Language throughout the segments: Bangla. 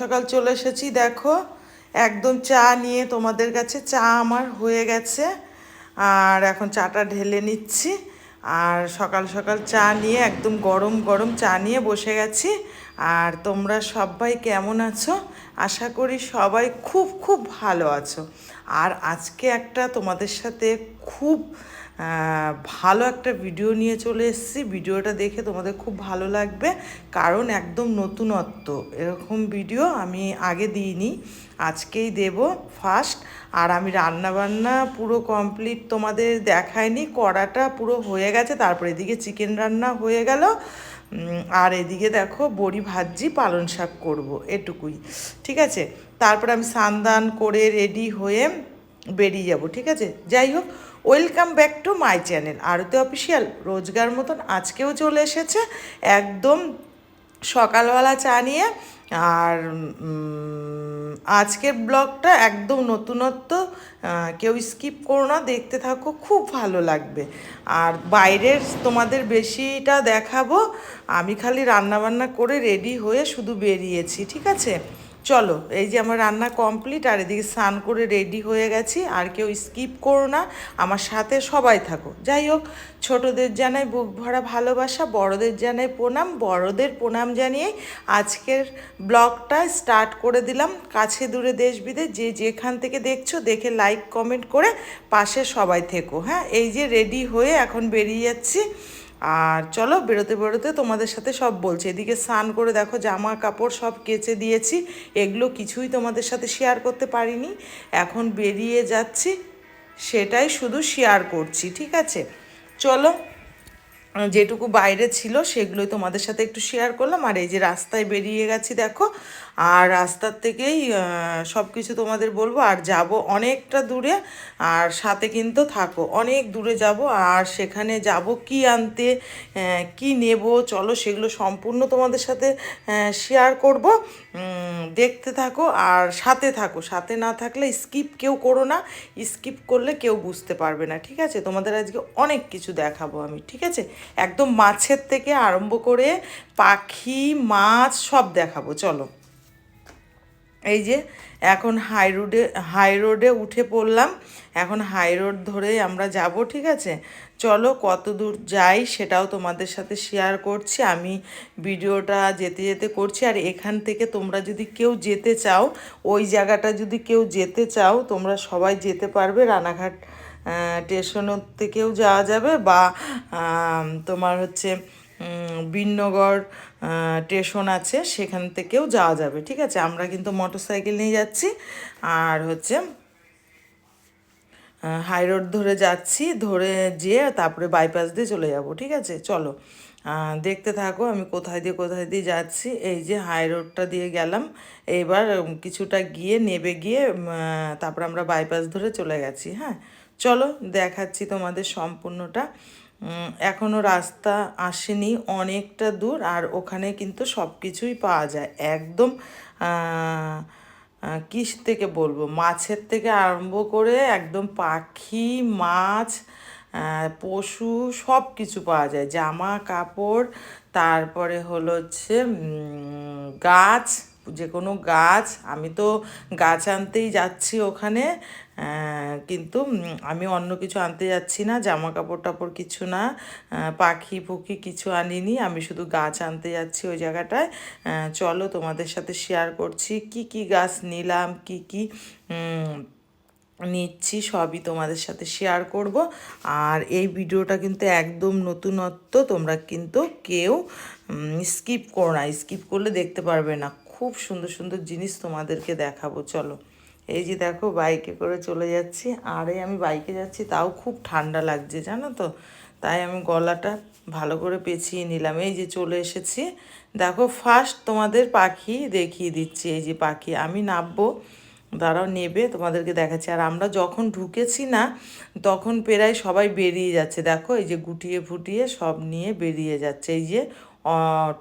সকাল চলে এসেছি, দেখো, একদম চা নিয়ে তোমাদের কাছে, চা আমার হয়ে গেছে। আর এখন চাটা ঢেলে নিচ্ছি। আর সকাল সকাল চা নিয়ে, একদম গরম গরম চা নিয়ে বসে গেছি। আর তোমরা সবাই কেমন আছো? আশা করি সবাই খুব খুব ভালো আছো। আর আজকে একটা তোমাদের সাথে খুব ভালো একটা ভিডিও নিয়ে চলে এসেছি। ভিডিওটা দেখে তোমাদের খুব ভালো লাগবে। কারণ একদম নতুনত্ব। এরকম ভিডিও আমি আগে দিইনি, আজকেই দেব ফার্স্ট আর আমি রান্না বান্না পুরো কমপ্লিট তোমাদের দেখায়নি কড়াটা পুরো হয়ে গেছে, তারপর এদিকে চিকেন রান্না হয়ে গেল। আর এদিকে দেখো বড়ি ভাজি পালন শাক করব, এটুকুই। ঠিক আছে? তারপর আমি সান্দান করে রেডি হয়ে বেরিয়ে যাব, ঠিক আছে? যাই হোক welcome back to my channel. Aarti official, রোজগার মতন আজকেও চলে এসেছে। একদম সকালবেলা চা নিয়ে, আর আজকের ব্লগটা একদম নতুনত্ব কেউ স্কিপ করো না, দেখতে থাকো, খুব ভালো লাগবে। আর বাইরের তোমাদের বেশিটা দেখাবো, আমি খালি রান্নাবান্না করে রেডি হয়ে শুধু বেরিয়েছি, ঠিক আছে? চলো, এই যে আমার রান্না কমপ্লিট আর এদিকে স্নান করে রেডি হয়ে গেছি, আর কেউ স্কিপ করো না, আমার সাথে সবাই থাকো। যাই হোক, ছোটদের জানাই বুক ভরা ভালোবাসা, বড়দের জানাই প্রণাম, বড়দের প্রণাম জানিয়ে আজকের ব্লগটা স্টার্ট করে দিলাম। কাছে দূরে দেশ বিদেশ, যে যেখান থেকে দেখছ, দেখে লাইক কমেন্ট করে পাশে সবাই থেকো হ্যাঁ? এই যে রেডি হয়ে এখন বেরিয়ে যাচ্ছি। আর চলো বেরোতে বেরোতে তোমাদের সাথে সব বলছি। এদিকে স্নান করে দেখো, জামা কাপড় সব কেচে দিয়েছি। এগুলো কিছুই তোমাদের সাথে শেয়ার করতে পারিনি। এখন বেরিয়ে যাচ্ছি, সেটাই শুধু শেয়ার করছি, ঠিক আছে? চলো যেটুকু বাইরে ছিল সেগুলোই তোমাদের সাথে একটু শেয়ার করলাম। আর এই যে রাস্তায় বেরিয়ে গেছি দেখো, আর রাস্তার থেকেই সব কিছু তোমাদের বলব। আর যাব অনেকটা দূরে, আর সাথে কিন্তু থাকো, অনেক দূরে যাব। আর সেখানে যাব কি আনতে কি নেব, চলো সেগুলো সম্পূর্ণ তোমাদের সাথে শেয়ার করব। দেখতে থাকো আর সাথে থাকো। সাথে না থাকলে স্কিপ কেউ করো না স্কিপ করলে কেউ বুঝতে পারবে না, ঠিক আছে? তোমাদের আজকে অনেক কিছু দেখাবো আমি, ঠিক আছে? একদম মাছের থেকে আরম্ভ করে পাখি, মাছ সব দেখাবো, চলো। এই যে, এখন হাই রোডে হাই রোডে উঠে পড়লাম। এখন হাই রোড ধরে আমরা যাব, ঠিক আছে? চলো, কত দূর যাই সেটাও তোমাদের সাথে শেয়ার করছি। আমি ভিডিওটা যেতে যেতে করছি। আর এখান থেকে তোমরা যদি কেউ যেতে চাও, ওই জায়গাটা যদি কেউ যেতে চাও, তোমরা সবাই যেতে পারবে। রানাঘাট স্টেশন থেকেও যাওয়া যাবে বা তোমার হচ্ছে বিনগর স্টেশন আছে, সেখান থেকেও যাওয়া যাবে, ঠিক আছে? আমরা কিন্তু মোটর সাইকেল নিয়ে যাচ্ছি, আর হচ্ছে হাই রোড ধরে যাচ্ছি, ধরে যেয়ে তারপরে বাইপাস দিয়ে চলে যাব, ঠিক আছে? চলো দেখতে থাকো, আমি কোথায় দিয়ে কোথায় দিয়ে যাচ্ছি, এই যে হাই রোডটা দিয়ে গেলাম এইবার কিছুটা গিয়ে নেবে গিয়ে তারপর আমরা বাইপাস ধরে চলে গেছি হ্যাঁ? চলো দেখাচ্ছি তোমাদের সম্পূর্ণটা। উম, এখনও রাস্তা আসেনি অনেকটা দূর আর ওখানে কিন্তু সব কিছুই পাওয়া যায়। একদম কিস থেকে বলব? মাছের থেকে আরম্ভ করে একদম পাখি মাছ পশু সব কিছু পাওয়া যায়। জামা কাপড় তারপরে হলো হচ্ছে গাছ যে কোনো গাছ। আমি তো গাছ আনতেই যাচ্ছি ওখানে। কিন্তু আমি অন্য কিছু আনতে যাচ্ছি না জামা কাপড় টাপড় কিছু না পাখি পুখি কিছু আনিনি, আমি শুধু গাছ আনতে যাচ্ছি ওই জায়গাটায়। চলো তোমাদের সাথে শেয়ার করছি, কি কি গাছ নিলাম, কি কি নিচ্ছি, সবই তোমাদের সাথে শেয়ার করব। আর এই ভিডিওটা কিন্তু একদম নতুনত্ব, তোমরা কিন্তু কেউ স্কিপ করো না। স্কিপ করলে দেখতে পারবে না। খুব সুন্দর সুন্দর জিনিস তোমাদেরকে দেখাবো, চলো। এই যে দেখো বাইকে করে চলে যাচ্ছি। আর আমি বাইকে যাচ্ছি, তাও খুব ঠান্ডা লাগছে, জানো তো? তাই আমি গলাটা ভালো করে পেঁচিয়ে নিলাম। এই যে চলে এসেছি। দেখো ফার্স্ট তোমাদের পাখি দেখিয়ে দিচ্ছি। এই যে পাখি, আমি নামবো, দাঁড়াও, নেবে, তোমাদেরকে দেখাচ্ছি। আর আমরা যখন ঢুকেছি না, তখন প্রায় সবাই বেরিয়ে যাচ্ছে। দেখো, এই যে গুটিয়ে ফুটিয়ে সব নিয়ে বেরিয়ে যাচ্ছে। এই যে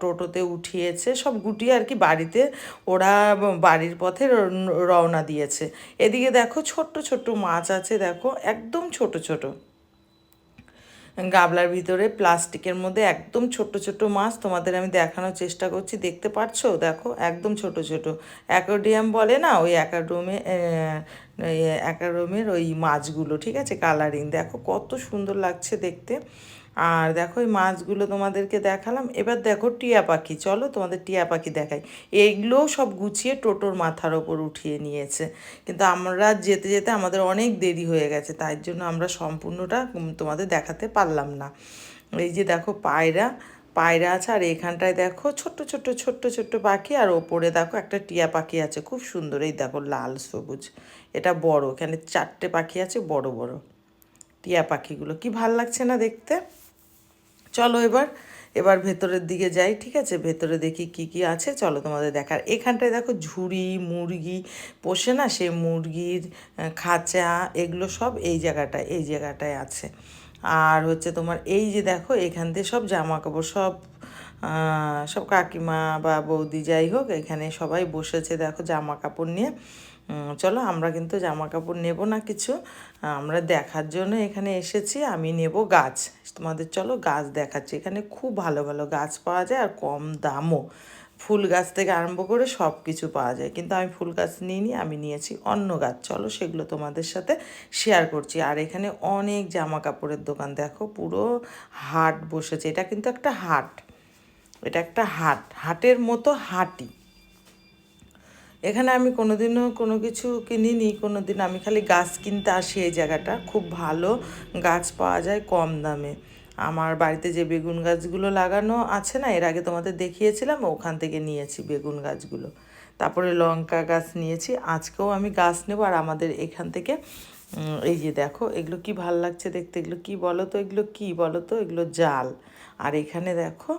টোটোতে উঠিয়েছে, সব গুটিয়ে আর কি বাড়িতে ওরা বাড়ির পথে রওনা দিয়েছে। এদিকে দেখো ছোট্ট ছোট্ট মাছ আছে, দেখো একদম ছোট ছোট। গাবলার ভিতরে প্লাস্টিকের মধ্যে একদম ছোট ছোট মাছ, তোমাদের আমি দেখানোর চেষ্টা করছি, দেখতে পাচ্ছো দেখো একদম ছোট ছোট। অ্যাকোডিয়াম বলে না, ওই অ্যাকাডোমে অ্যাকাডোমের ওই মাছগুলো, ঠিক আছে? কালারিং। দেখো কত সুন্দর লাগছে দেখতে। আর দেখো এই মাছগুলো তোমাদেরকে দেখালাম। এবার দেখো টিয়া পাখি, চলো তোমাদের টিয়া পাখি দেখাই। এইগুলোও সব গুছিয়ে টোটোর মাথার ওপর উঠিয়ে নিয়েছে। কিন্তু আমরা যেতে যেতে আমাদের অনেক দেরি হয়ে গেছে, তাই জন্য আমরা সম্পূর্ণটা তোমাদের দেখাতে পারলাম না। এই যে দেখো পায়রা পায়রা আছে আর এখানটায় দেখো ছোট্ট ছোট্ট ছোট্ট ছোট্ট পাখি আর ওপরে দেখো একটা টিয়া পাখি আছে, খুব সুন্দর। এই দেখো লাল সবুজ, এটা বড়, এখানে চারটে পাখি আছে, বড় বড়। টিয়া পাখিগুলো, কি ভালো লাগছে না দেখতে? চলো এবার এবার ভেতরের দিকে যাই, ঠিক আছে? ভেতরে দেখি কি কি আছে, চলো তোমাদের দেখার। এখানটায় দেখো ঝুড়ি, মুরগি, পোষে না সেই মুরগির খাঁচা, এগুলো সব এই জায়গাটায় এই জায়গাটায় আছে। আর হচ্ছে তোমার এই যে দেখো, এখান দিয়ে সব জামা কাপড় সব সব কাকিমা বা বৌদি যাই হোক, এখানে সবাই বসেছে দেখো জামা কাপড় নিয়ে। চলো আমরা কিন্তু জামা কাপড় নেব না কিছু। আমরা দেখার জন্য এখানে এসেছি, আমি নেব গাছ। তোমাদের চলো গাছ দেখাচ্ছি। এখানে খুব ভালো ভালো গাছ পাওয়া যায় আর কম দামও। ফুল গাছ থেকে আরম্ভ করে সব কিছু পাওয়া যায়। কিন্তু আমি ফুল গাছ নিইনি, আমি নিয়েছি অন্য গাছ। চলো সেগুলো তোমাদের সাথে শেয়ার করছি। আর এখানে অনেক জামা কাপড়ের দোকান। দেখো পুরো হাট বসেছে। এটা কিন্তু একটা হাট। এটা একটা হাট। হাটের মতো হাটি এখানে আমি কোনোদিনও কোনো কিছু কিনিনি কোনো দিন আমি খালি গাছ কিনতে আসি এই জায়গাটা। খুব ভালো গাছ পাওয়া যায় কম দামে। আমার বাড়িতে যে বেগুন গাছগুলো লাগানো আছে না, এর আগে তোমাদের দেখিয়েছিলাম, ওখান থেকে নিয়েছি বেগুন গাছগুলো। তারপরে লঙ্কা গাছ নিয়েছি, আজকেও আমি গাছ নেব। আর আমাদের এখান থেকে এই যে দেখো, এগুলো কি ভালো লাগছে দেখতে, এগুলো কি বলো তো, এগুলো কি বলো তো, এগুলো জাল। আর এখানে দেখো,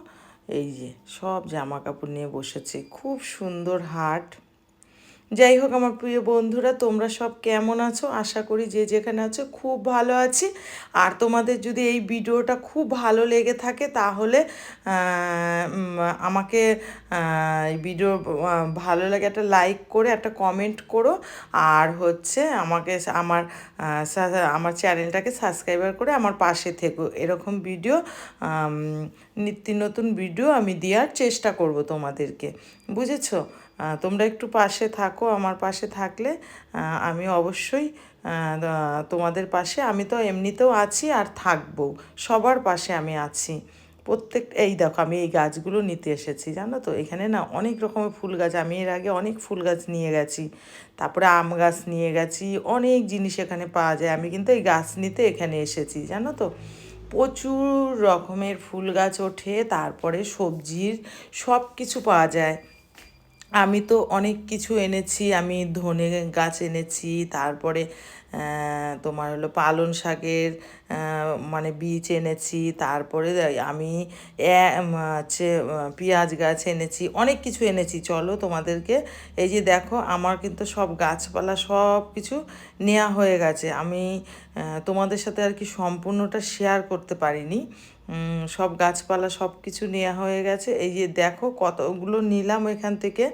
এই যে সব জামা কাপড় নিয়ে বসেছে। খুব সুন্দর হাট। যাই হোক আমার প্রিয় বন্ধুরা, তোমরা সব কেমন আছো? আশা করি যে যেখানে আছো খুব ভালো আছি। আর তোমাদের যদি এই ভিডিওটা খুব ভালো লেগে থাকে তাহলে আমাকে এই ভিডিও ভালো লাগে একটা লাইক করে, একটা কমেন্ট করো। আর হচ্ছে আমাকে আমার আমার চ্যানেলটাকে সাবস্ক্রাইবার করে আমার পাশে থেকো। এরকম ভিডিও নিত্য নতুন ভিডিও আমি দেওয়ার চেষ্টা করব তোমাদেরকে। বুঝেছ? তোমরা একটু পাশে থাকো আমার পাশে থাকলে আমি অবশ্যই তোমাদের পাশে। আমি তো এমনিতেও আছি আর থাকব, সবার পাশে আমি আছি। প্রত্যেক, এই দেখো আমি এই গাছগুলো নিতে এসেছি, জানো তো? এখানে না অনেক রকমের ফুল গাছ, আমি এর আগে অনেক ফুল গাছ নিয়ে গেছি। তারপরে আম গাছ নিয়ে গেছি, অনেক জিনিস এখানে পাওয়া যায়। আমি কিন্তু এই গাছ নিতে এখানে এসেছি, জানো তো? প্রচুর রকমের ফুল গাছ ওঠে, তারপরে সবজির সব কিছু পাওয়া যায়। আমি তো অনেক কিছু এনেছি, আমি ধনে গাছ এনেছি, তারপরে তোমার হলো পালন শাকের মানে বীজ এনেছি, তারপরে আমি হচ্ছে পেঁয়াজ গাছ এনেছি, অনেক কিছু এনেছি। চলো তোমাদেরকে, এই যে দেখো, আমার কিন্তু সব গাছপালা সব কিছু নেওয়া হয়ে গেছে। আমি তোমাদের সাথে আর কি সম্পূর্ণটা শেয়ার করতে পারিনি। সব গাছপালা সব কিছু নেওয়া হয়ে গেছে। এই যে দেখো কতগুলো নিলাম এখান থেকে,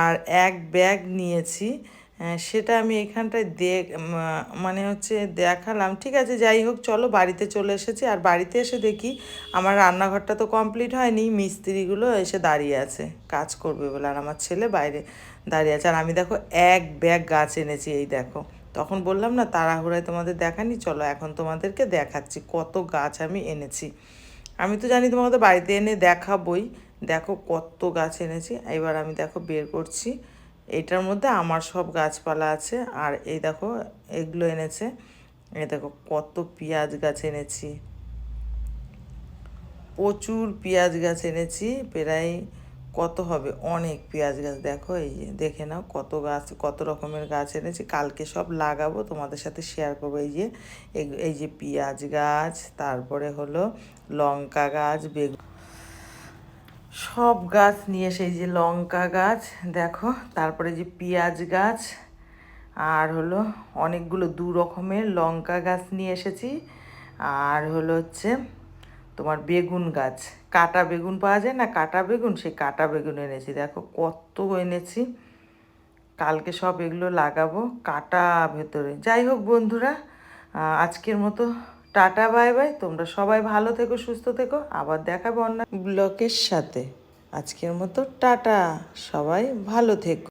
আর এক ব্যাগ নিয়েছি। সেটা আমি এখানটায় দেখ মানে হচ্ছে দেখালাম। ঠিক আছে, যাই হোক, চলো বাড়িতে চলে এসেছি। আর বাড়িতে এসে দেখি আমার রান্নাঘরটা তো কমপ্লিট হয়নি, মিস্ত্রিগুলো এসে দাঁড়িয়ে আছে। কাজ করবে বলে, আর আমার ছেলে বাইরে দাঁড়িয়ে আছে। আর আমি দেখো এক ব্যাগ গাছ এনেছি, এই দেখো। তখন বললাম, না, তাড়াহুড়ায় তোমাদের দেখানি চলো এখন তোমাদেরকে দেখাচ্ছি, কত গাছ আমি এনেছি। আমি তো জানি তোমাদের বাড়িতে এনে দেখাবই, দেখো কত গাছ এনেছি, এবার আমি দেখো বের করছি, এটার মধ্যে আমার সব গাছপালা আছে, আর এই দেখো এগুলো এনেছে, এই দেখো কত পেঁয়াজ গাছ এনেছি, প্রচুর পেঁয়াজ গাছ এনেছি, প্রায় কত হবে? অনেক পেঁয়াজ গাছ, দেখো এই যে, দেখে নাও কত গাছ, কত রকমের গাছ এনেছি। কালকে সব লাগাবো, তোমাদের সাথে শেয়ার করব। এই যে, এই- এই যে পেঁয়াজ গাছ, তারপরে হলো লঙ্কা গাছ, বেগুন সব গাছ নিয়ে সেই যে লঙ্কা গাছ, দেখো, তারপরে যে পেঁয়াজ গাছ, আর হলো অনেকগুলো দু রকমের লঙ্কা গাছ নিয়ে এসেছি। আর হলো হচ্ছে তোমার বেগুন গাছ। কাটা বেগুন পাওয়া যায় না? কাটা বেগুন? সেই কাটা বেগুন এনেছি। দেখো কত এনেছি। কালকে সব এগুলো লাগাবো কাটা ভেতরে। যাই হোক বন্ধুরা আজকের মতো টাটা, বাই বাই। তোমরা সবাই ভালো থেকো, সুস্থ থেকো। আবার দেখাবো অন্য ব্লকের সাথে। আজকের মতো টাটা। সবাই ভালো থেকো।